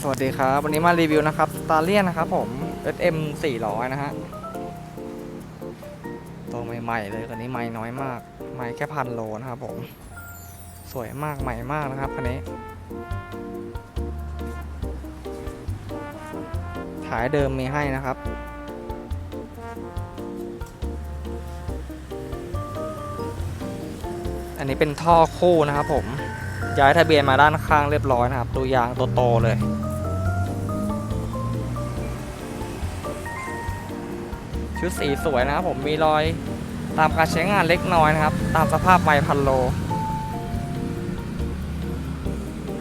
สวัสดีครับ วันนี้มารีวิวนะครับสตาเลียนนะครับผม SM 400 นะฮะ ตัวใหม่ๆเลยคันนี้ใหม่น้อยมากใหม่แค่พันโลนะครับผม สวยมากใหม่มากนะครับคันนี้ถ่ายเดิมมีให้นะครับ อันนี้เป็นท่อคู่นะครับผม ย้ายทะเบียนมาด้านข้างเรียบร้อยนะครับ ตัวยางตัวโตเลย ชุดสีสวยนะครับผมมีรอยตามการใช้งานเล็กน้อยนะครับ ตามสภาพไมพันโล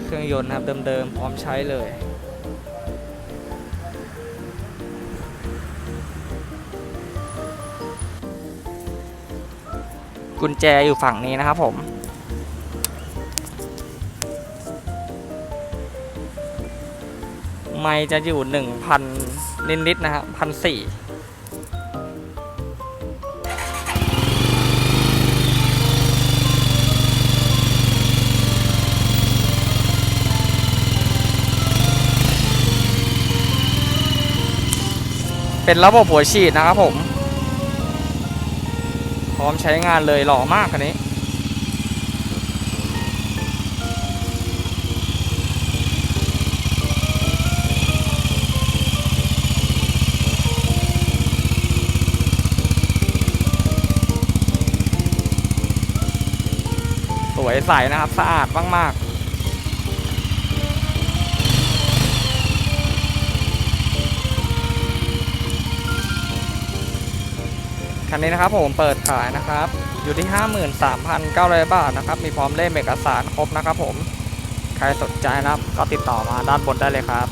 เครื่องยนต์นะครับเดิมๆพร้อมใช้เลยกุญแจอยู่ฝั่งนี้นะครับผม ไม่จะอยู่หนึ่งพันนิดๆนะฮะพันสี่เป็นระบบหัวฉีดนะครับผม พร้อมใช้งานเลยหล่อมากคันนี้ วยใสนะครับ สะอาดมากๆคันนี้นะครับผมเปิดขายนะครับ อยู่ที่ 53,900 บาทนะครับ มีพร้อมเล่มเอกสารครบนะครับผม ใครสนใจนะครับก็ติดต่อมาด้านบนได้เลยครับ